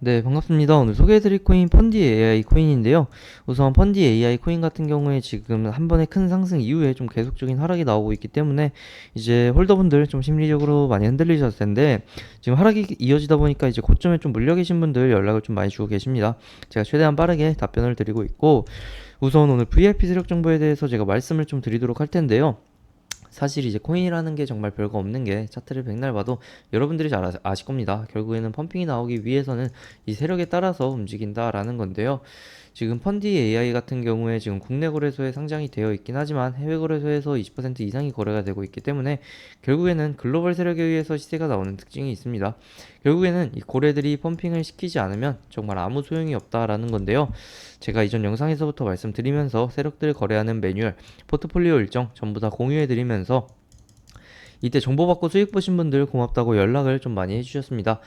네, 반갑습니다. 오늘 소개해드릴 코인 펀디 AI 코인인데요. 우선 펀디 AI 코인 같은 경우에 지금 한 번의 큰 상승 이후에 좀 계속적인 하락이 나오고 있기 때문에 이제 홀더분들 좀 심리적으로 많이 흔들리셨을 텐데 지금 하락이 이어지다 보니까 이제 고점에 좀 물려 계신 분들 연락을 좀 많이 주고 계십니다. 제가 최대한 빠르게 답변을 드리고 있고 우선 오늘 VIP 세력 정보에 대해서 제가 말씀을 좀 드리도록 할 텐데요. 사실 이제 코인이라는 게 정말 별거 없는 게 차트를 백날 봐도 여러분들이 잘 아- 아실 겁니다. 결국에는 펌핑이 나오기 위해서는 이 세력에 따라서 움직인다라는 건데요. 지금 펀디 AI 같은 경우에 지금 국내 거래소에 상장이 되어 있긴 하지만 해외 거래소에서 20% 이상이 거래가 되고 있기 때문에 결국에는 글로벌 세력에 의해서 시세가 나오는 특징이 있습니다. 결국에는 이 고래들이 펌핑을 시키지 않으면 정말 아무 소용이 없다라는 건데요. 제가 이전 영상에서부터 말씀드리면서 세력들 거래하는 매뉴얼, 포트폴리오 일정 전부 다 공유해 드리면서 이때 정보 받고 수익 보신 분들 고맙다고 연락을 좀 많이 해주셨습니다.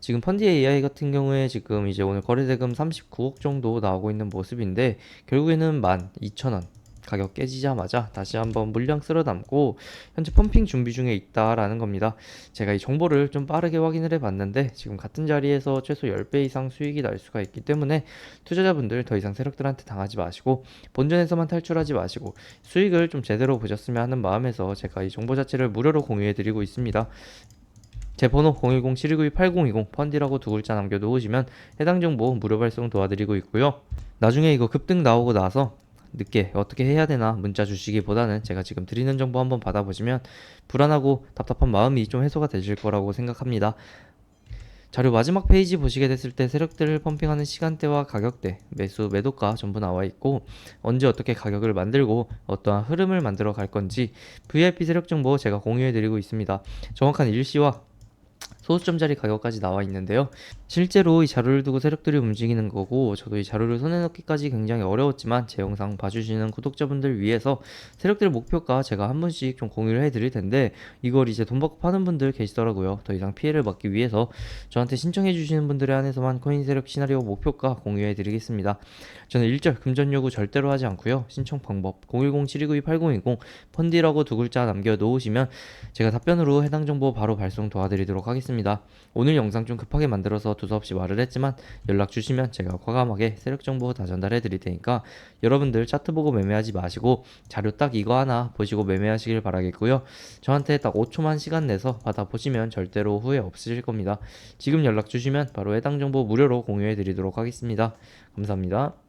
지금 펀디 AI 같은 경우에 지금 이제 오늘 거래대금 39억 정도 나오고 있는 모습인데 결국에는 12,000원 가격 깨지자마자 다시 한번 물량 쓸어 담고 현재 펌핑 준비 중에 있다라는 겁니다. 제가 이 정보를 좀 빠르게 확인을 해 봤는데 지금 같은 자리에서 최소 10배 이상 수익이 날 수가 있기 때문에 투자자분들 더 이상 세력들한테 당하지 마시고 본전에서만 탈출하지 마시고 수익을 좀 제대로 보셨으면 하는 마음에서 제가 이 정보 자체를 무료로 공유해 드리고 있습니다. 제 번호 010-7292-8020 펀디라고 두 글자 남겨 놓으시면 해당 정보 무료 발송 도와드리고 있고요. 나중에 이거 급등 나오고 나서 늦게 어떻게 해야 되나 문자 주시기보다는 제가 지금 드리는 정보 한번 받아보시면 불안하고 답답한 마음이 좀 해소가 되실 거라고 생각합니다. 자료 마지막 페이지 보시게 됐을 때 세력들을 펌핑하는 시간대와 가격대, 매수, 매도가 전부 나와 있고 언제 어떻게 가격을 만들고 어떠한 흐름을 만들어 갈 건지 VIP 세력 정보 제가 공유해 드리고 있습니다. 정확한 일시와 소수점짜리 가격까지 나와 있는데요. 실제로 이 자료를 두고 세력들이 움직이는 거고 저도 이 자료를 손에 넣기까지 굉장히 어려웠지만 제 영상 봐주시는 구독자분들 위해서 세력들 목표가 제가 한 번씩 좀 공유를 해드릴 텐데 이걸 이제 돈 받고 파는 분들 계시더라고요. 더 이상 피해를 막기 위해서 저한테 신청해 주시는 분들에 한해서만 코인 세력 시나리오 목표가 공유해 드리겠습니다. 저는 일절 금전 요구 절대로 하지 않고요. 신청 방법 010-7292-8020 펀디라고 두 글자 남겨 놓으시면 제가 답변으로 해당 정보 바로 발송 도와드리도록 하겠 습니다. 오늘 영상 좀 급하게 만들어서 두서없이 말을 했지만 연락 주시면 제가 과감하게 세력 정보 다 전달해 드릴 테니까 여러분들 차트 보고 매매하지 마시고 자료 딱 이거 하나 보시고 매매하시길 바라겠고요. 저한테 딱 5초만 시간 내서 받아 보시면 절대로 후회 없으실 겁니다. 지금 연락 주시면 바로 해당 정보 무료로 공유해 드리도록 하겠습니다. 감사합니다.